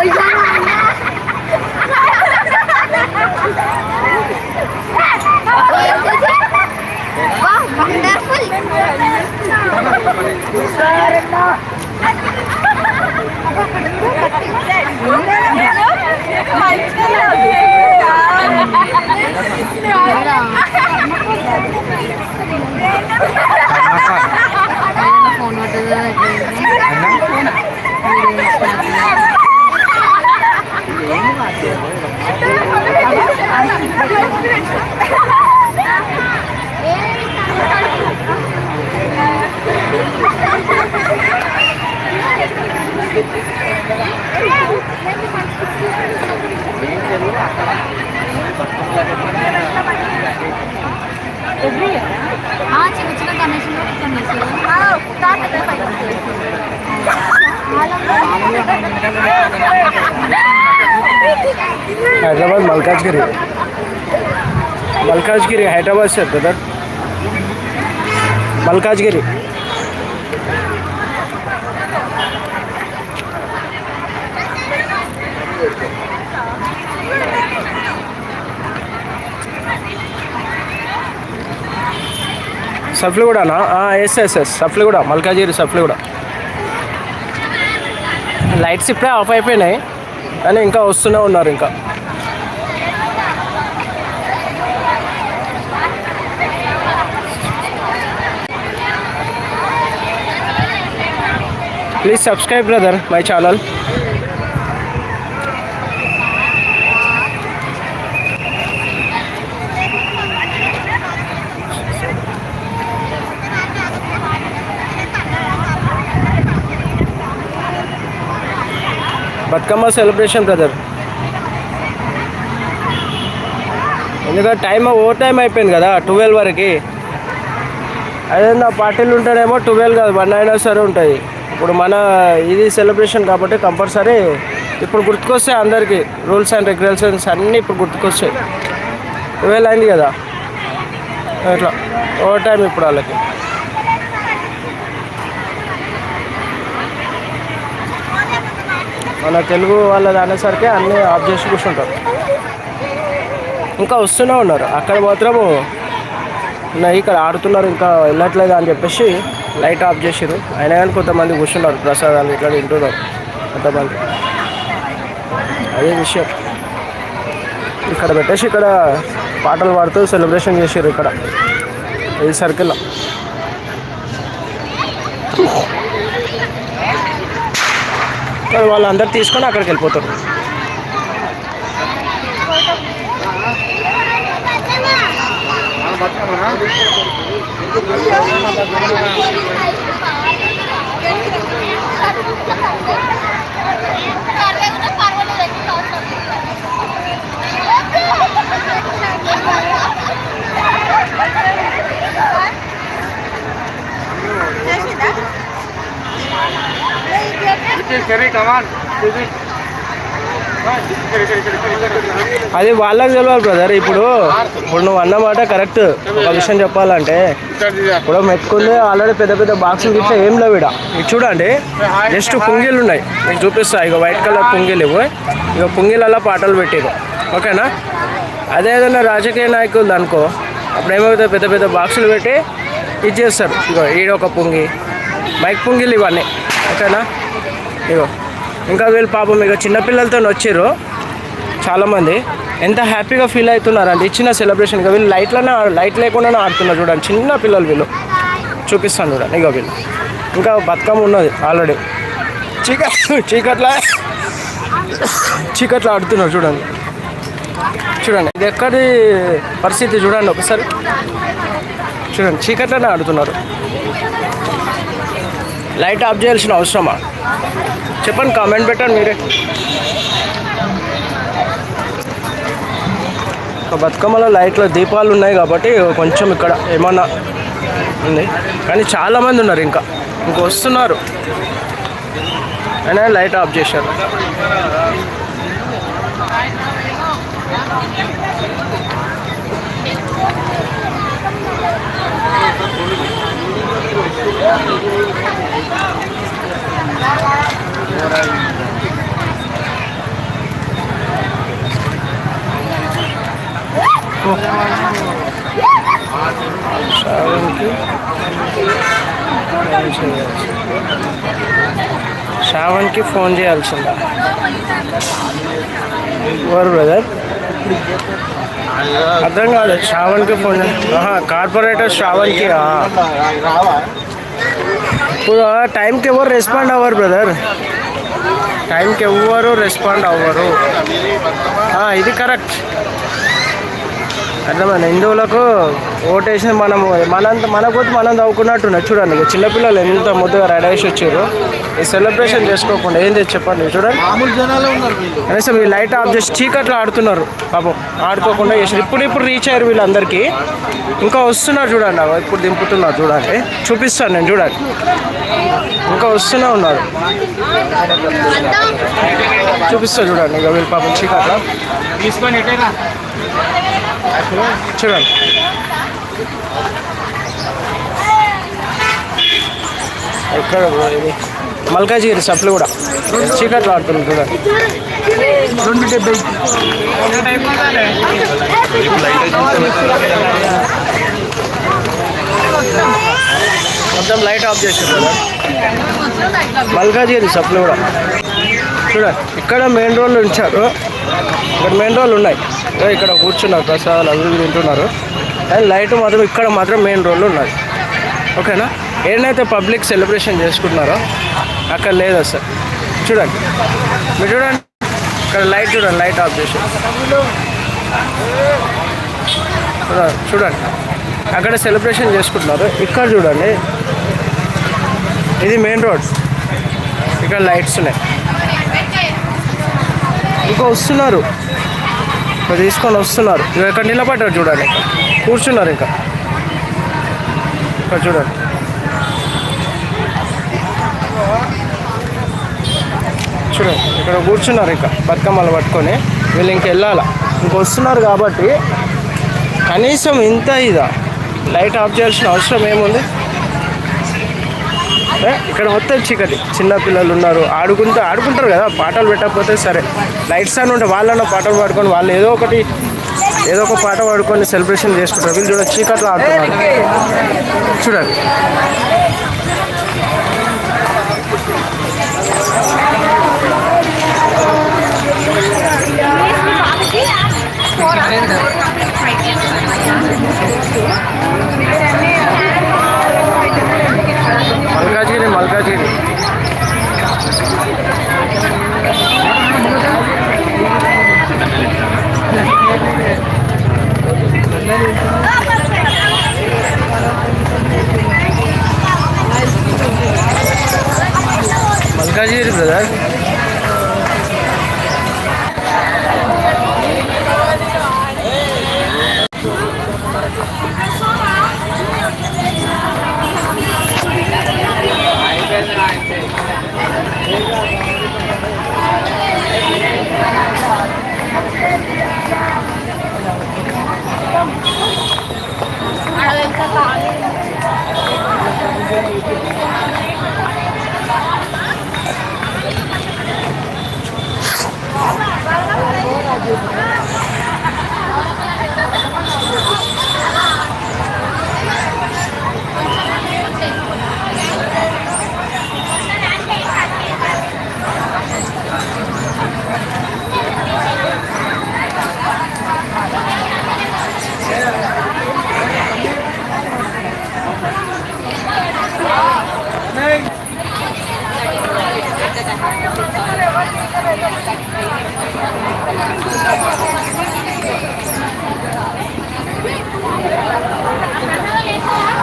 కదా ఫోన్ చిన్న చిన్న గణేష్ హైదరాబాద్ మల్కాజ్గిరి మల్కాజ్గిరి హైదరాబాద్ సఫ్లిగూడనా ఎస్ ఎస్ ఎస్ సఫ్లిగూడ సఫ్లు సఫ్లిగూడ లైట్స్ ఇప్పుడే ఆఫ్ అయిపోయినాయి కానీ ఇంకా వస్తూనే ఉన్నారు ఇంకా. Please subscribe brother my channel Bathukamma celebration brother ఎందుకంటే టైం ఓవర్ టైం అయిపోయింది కదా ట్వెల్వ్ వరకు. అదే నా పార్టీలు ఉంటేనేమో ట్వెల్వ్ కాదు వన్ అయినా సరే ఉంటుంది ఇప్పుడు మన ఇది సెలబ్రేషన్ కాబట్టి కంపల్సరీ ఇప్పుడు గుర్తుకొస్తాయి అందరికీ రూల్స్ అండ్ రెగ్యులేషన్స్ అన్నీ ఇప్పుడు గుర్తుకొస్తాయి. ట్వెల్వ్ అయింది కదా. అట్లా ఓవర్ టైం ఇప్పుడు వాళ్ళకి. మన తెలుగు వాళ్ళది అనేసరికి అన్నీ ఆఫ్ చేసి కూర్చుంటారు. ఇంకా వస్తూనే ఉన్నారు. అక్కడ మాత్రము ఉన్నాయి ఇక్కడ ఆడుతున్నారు ఇంకా వెళ్ళట్లేదు అని చెప్పేసి లైట్ ఆఫ్ చేసారు అయినా కానీ కొంతమంది కూర్చున్నారు ప్రసాదాలు ఇట్లా తింటున్నారు కొంతమంది. అదే విషయం. ఇక్కడ పెట్టేసి ఇక్కడ పాటలు పాడుతూ సెలబ్రేషన్ చేశారు ఇక్కడ. ఈ సర్కిల్లో అక్కడ వాళ్ళందరూ తీసుకొని అక్కడికి వెళ్ళిపోతారు. అది వాళ్ళకి తెలియాలి బ్రదర్ ఇప్పుడు ఇప్పుడు నువ్వు అన్నమాట కరెక్ట్ ఒక విషయం చెప్పాలంటే ఇప్పుడు మెత్తుకుంది ఆల్రెడీ పెద్ద పెద్ద బాక్సులు ఇట్లా ఏం లేవు ఇక ఇది చూడండి జస్ట్ పుంగిలు ఉన్నాయి. మీకు చూపిస్తా ఇక వైట్ కలర్ పుంగిలు ఇవి ఇక పుంగిలలో పాటలు పెట్టారు. ఓకేనా? అదే ఏదైనా రాజకీయ నాయకులు అనుకో అప్పుడు ఏమవుతుంది పెద్ద పెద్ద బాక్సులు పెట్టి ఇచ్చేస్తారు ఇగో ఈడ ఒక పుంగి మైక్ పుంగిలు ఇవన్నీ. ఓకేనా? ఇగో ఇంకా వీళ్ళు పాపం ఇక చిన్నపిల్లలతో వచ్చారు చాలామంది. ఎంత హ్యాపీగా ఫీల్ అవుతున్నారండి ఇచ్చిన సెలబ్రేషన్ ఇక వీళ్ళు లైట్లనే లైట్ లేకుండానే ఆడుతున్నారు చూడండి. చిన్న పిల్లలు వీళ్ళు. చూపిస్తాను చూడండి ఇక వీళ్ళు. ఇంకా బతుకమ్మ ఉన్నది ఆల్రెడీ. చీక చీకట్లా చీకట్లో ఆడుతున్నారు చూడండి. చూడండి ఇది ఎక్కడి పరిస్థితి చూడండి ఒకసారి. చూడండి చీకట్లోనే ఆడుతున్నారు. లైట్ ఆఫ్ చేయాల్సిన అవసరమా? చెప్పండి కామెంట్ పెట్టండి మీరే. బతుకమ్మలో లైట్లో దీపాలు ఉన్నాయి కాబట్టి కొంచెం ఇక్కడ ఏమన్నా ఉంది. కానీ చాలామంది ఉన్నారు ఇంకా. ఇంక వస్తున్నారు అయినా లైట్ ఆఫ్ చేశారు. శ్రావణ్కి ఫోన్ చేయాల్సి శ్రావణ్కి ఫోన్ చేయాల్సిందా ఎవరు బ్రదర్ అర్థం కాదు శ్రావణ్కి ఫోన్ చే- ఆహా, కార్పొరేటర్ శ్రావణ్కి ఆ. ఇప్పుడు ఆ టైంకి ఎవరు రెస్పాండ్ అవ్వరు బ్రదర్ టైంకి ఎవ్వరు రెస్పాండ్ అవ్వరు ఆ, ఇది కరెక్ట్ అర్థమైంది? హిందువులకు ఓటేసి మనము మనంత మన కొద్ది మనం చదువుకున్నట్టున్నారు. చూడండి ఇక చిన్నపిల్లలు ఎంత ముద్దుగా రెడీ చేసి వచ్చారు. ఈ సెలబ్రేషన్ చేసుకోకుండా ఏం చేసి చెప్పండి? చూడండి. కనీసం ఈ లైట్ ఆఫ్ చేసి చీకట్లో ఆడుతున్నారు. పాపం ఆడుకోకుండా చేసి ఇప్పుడు ఇప్పుడు రీచ్ అయ్యారు వీళ్ళందరికీ. ఇంకా వస్తున్నారు చూడండి ఇప్పుడు దింపుతున్నారు చూడండి. చూపిస్తాను నేను చూడండి. ఇంకా వస్తూనే ఉన్నారు. చూపిస్తా చూడండి ఇక వీళ్ళు పాపం చీకట్లో. తీసుకొని చూడండి ఎక్కడ ఇది? మల్కాజిగిరి సప్లు కూడా. చీకట్లో ఆడుతుంది చూడండి రెండు డెబ్బై. మొత్తం లైట్ ఆఫ్ కదా. మల్కాజిగిరి సప్లు కూడా. చూడండి ఇక్కడ మెయిన్ రోడ్లు ఉంచారు. ఇక్కడ మెయిన్ రోడ్లు ఉన్నాయి. ఇక్కడ కూర్చున్నారు ప్రసాదాలు అవి తింటున్నారు. అండ్ లైట్ మాత్రం ఇక్కడ మాత్రం మెయిన్ రోడ్లు ఉన్నాయి ఓకేనా? ఏదైతే పబ్లిక్ సెలబ్రేషన్ చేసుకుంటున్నారో అక్కడ లేదు అసలు. చూడండి. మీరు చూడండి. ఇక్కడ లైట్ చూడండి లైట్ ఆఫ్ చేసి. చూడండి చూడండి. అక్కడ సెలబ్రేషన్ చేసుకుంటున్నారు. ఇక్కడ చూడండి. ఇది మెయిన్ రోడ్ ఇక్కడ లైట్స్ ఉన్నాయి. ఇంకా వస్తున్నారు. ఇంకా తీసుకొని వస్తున్నారు. ఇక ఇక్కడ నిలబడ్డారు చూడండి. కూర్చున్నారు ఇంకా. ఇక్కడ చూడండి. చూడండి ఇక్కడ కూర్చున్నారు ఇంకా బతుకమ్మలు పట్టుకొని. వీళ్ళు ఇంక వెళ్ళాలా? ఇంక వస్తున్నారు కాబట్టి కనీసం ఇంత ఇదా? లైట్ ఆఫ్ చేయాల్సిన అవసరం ఏముంది? ఇక్కడ మొత్తం చీకటి. చిన్న పిల్లలు ఉన్నారు. ఆడుకుంటూ ఆడుకుంటారు కదా పాటలు పెట్టకపోతే సరే. లైట్స్ అని ఉంటే వాళ్ళన్న పాటలు పాడుకొని వాళ్ళు ఏదో ఒకటి ఏదో ఒక పాట పాడుకొని సెలబ్రేషన్ చేసుకుంటారు. వీళ్ళు చూడండి చీకట్లో ఆడుతున్నారు. చూడండి. మల్కాజిగిరి